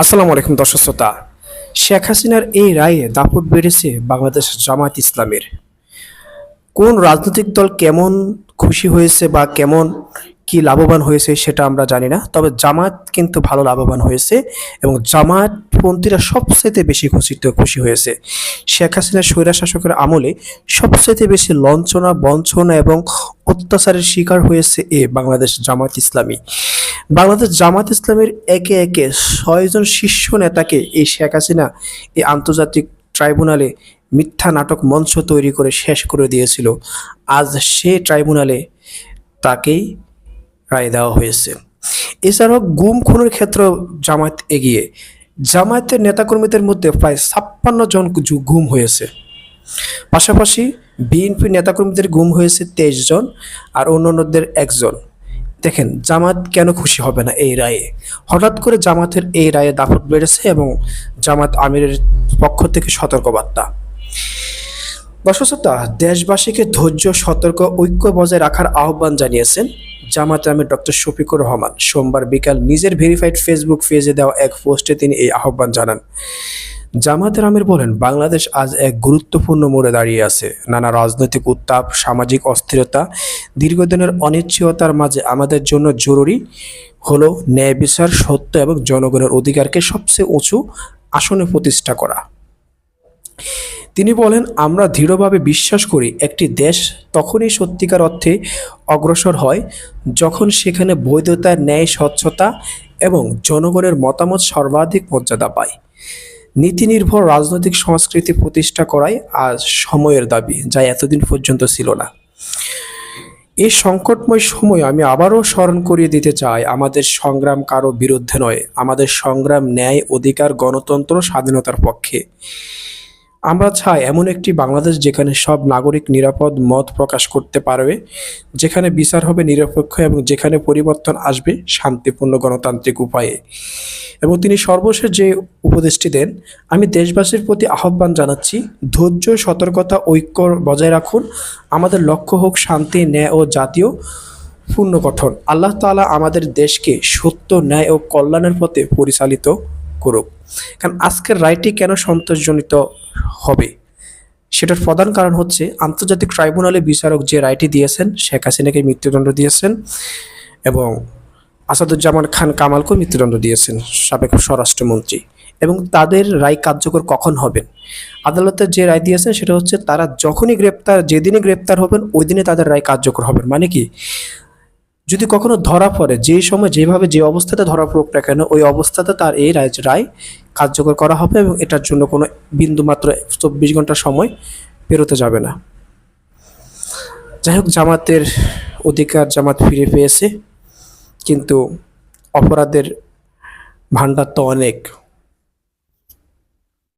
আসসালামু আলাইকুম দর্শক শ্রোতা। শেখ হাসিনার এই রায়ে দাপট বেড়েছে বাংলাদেশ জামায়াত ইসলামের। কোন রাজনৈতিক দল কেমন খুশি হয়েছে বা কেমন কি লাভবান হয়েছে সেটা আমরা জানি না, তবে জামাত কিন্তু ভালো লাভবান হয়েছে এবং জামায়াতপন্থীরা সবচেয়ে বেশি খুশিতে খুশি হয়েছে। শেখ হাসিনার স্বৈরা শাসকের আমলে সবচেয়ে বেশি লঞ্চনা বঞ্চনা এবং অত্যাচারের শিকার হয়েছে এ বাংলাদেশ জামাত ইসলামী। বাংলাদেশ জামাত ইসলামের একে একে ছয়জন শীর্ষ নেতাকে এই শেখ হাসিনা এই আন্তর্জাতিক ট্রাইব্যুনালে মিথ্যা নাটক মঞ্চ তৈরি করে শেষ করে দিয়েছিল। আজ সে ট্রাইব্যুনালে তাকেই রায় দেওয়া হয়েছে। এছাড়াও গুম, খুনের ক্ষেত্রেও জামায়াত এগিয়ে। জামায়াতের নেতাকর্মীদের মধ্যে প্রায় ছাপ্পান্ন জন গুম হয়েছে। পাশাপাশি বিএনপি নেতাকর্মীদের গুম হয়েছে তেইশ জন আর অন্যান্যদের একজন। দেখেন, জামাত কেন খুশি হবে না এই রায়ে? হঠাৎ করে জামাতের এই রায়ে দাপট বেড়েছে এবং জামাত আমিরের পক্ষ থেকে সতর্কবার্তা। দর্শকতা দেশবাসীকে ধৈর্য, সতর্ক, ঐক্য বজায় রাখার আহ্বান জানিয়েছেন জামাত আমির ডক্টর শফিকুর রহমান। সোমবার বিকাল নিজের ভেরিফাইড ফেসবুক পেজে দেওয়া এক পোস্টে তিনি এই আহ্বান জানান। জামাতের আমির বলেন, বাংলাদেশ আজ এক গুরুত্বপূর্ণ মোড়ে দাঁড়িয়ে আছে। নানা রাজনৈতিক উত্তাপ, সামাজিক অস্থিরতা দীর্ঘদিনের অনিশ্চয়তার মাঝে আমাদের জন্য জরুরি হলো ন্যায় বিচার, সত্য এবং জনগণের অধিকারকে সবচেয়ে উঁচু আসনে প্রতিষ্ঠা করা। তিনি বলেন, আমরা দৃঢ়ভাবে বিশ্বাস করি একটি দেশ তখনই সত্যিকার অর্থে অগ্রসর হয় যখন সেখানে বৈধতা, ন্যায়, স্বচ্ছতা এবং জনগণের মতামত সর্বাধিক মর্যাদা পায়। নীতি নির্ভর রাজনৈতিক সংস্কৃতি প্রতিষ্ঠা করাই আজ সময়ের দাবি যা এতদিন পর্যন্ত ছিল না। এই সংকটময় সময় আমি আবারও স্মরণ করিয়ে দিতে চাই, আমাদের সংগ্রাম কারও বিরুদ্ধে নয়, আমাদের সংগ্রাম ন্যায়, অধিকার, গণতন্ত্র, স্বাধীনতার পক্ষে। আমরা চাই এমন একটি বাংলাদেশ যেখানে সব নাগরিক নিরাপদ মত প্রকাশ করতে পারবে, যেখানে বিচার হবে নিরপেক্ষ এবং যেখানে পরিবর্তন আসবে শান্তিপূর্ণ গণতান্ত্রিক উপায়ে। এবং তিনি সর্বশেষ যে উপদেশটি দেন, আমি দেশবাসীর প্রতি আহ্বান জানাচ্ছি, ধৈর্য, সতর্কতা, ঐক্য বজায় রাখুন, আমাদের লক্ষ্য হোক শান্তি, ন্যায় ও জাতীয় পুনর্গঠন আল্লাহ তাআলা আমাদের দেশকে সত্য, ন্যায় ও কল্যাণের পথে পরিচালিত করুক। কারণ আজকের রায়টি কেন সন্তোষজনিত হবে? সেটার প্রধান কারণ হচ্ছে, আন্তর্জাতিক ট্রাইব্যুনালে বিচারক যে রায়টি দিয়েছেন, শেখ হাসিনাকে মৃত্যুদণ্ড দিয়েছেন এবং আসাদুজ্জামান খান কামালকেও মৃত্যুদণ্ড দিয়েছেন সাবেক স্বরাষ্ট্রমন্ত্রী। এবং তাদের রায় কার্যকর কখন হবেন? আদালতের যে রায় দিয়েছেন, সেটা হচ্ছে তারা যখনই গ্রেপ্তার, যেদিনই গ্রেপ্তার হবেন, ওই দিনে তাদের রায় কার্যকর হবেন। মানে কি? যদি কখনো ধরা পড়ে, যে সময় যেভাবে যে অবস্থাতে ধরা পড়ুক না কেন, ওই অবস্থাতে তার এই রায় রায় কার্যকর করা হবে এবং এটার জন্য কোনো বিন্দুমাত্র চব্বিশ ঘণ্টা সময় পেরোতে যাবে না। যাই হোক জামাতের অধিকার জামাত ফিরে পেয়েছে, কিন্তু অপরাধের ভাণ্ডার তো অনেক।